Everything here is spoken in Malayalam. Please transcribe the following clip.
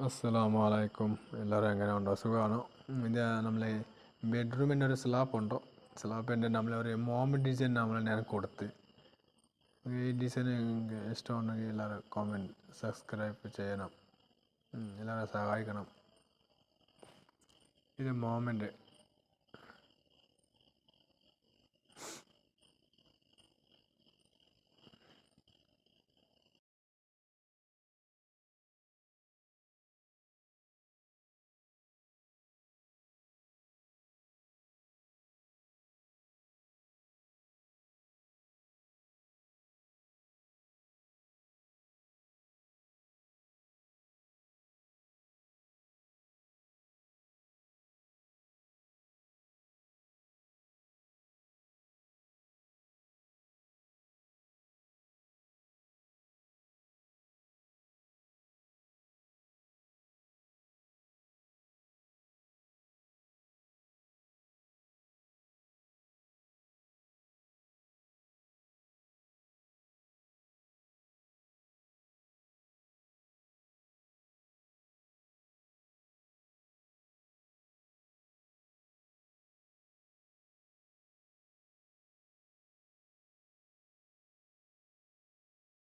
അസ്സലാമു അലൈക്കും എല്ലാവരും എങ്ങനെ ഉണ്ടോ? സുഖമാണോ? ഇത് നമ്മളെ ബെഡ്റൂമിന്റെ ഒരു സ്ലാപ്പ് ഉണ്ടോ? സ്ലാപ്പിന്റെ നമ്മളൊരു മോം ഡിസൈൻ നമ്മൾ ഞാൻ കൊടുത്ത്. ഈ ഡിസൈൻ ഇഷ്ടമുണ്ടെങ്കിൽ എല്ലാവരും കോമെന്റ് സബ്സ്ക്രൈബ് ചെയ്യണം. എല്ലാവരും സഹായിക്കണം. ഇത് മോമിന്റെ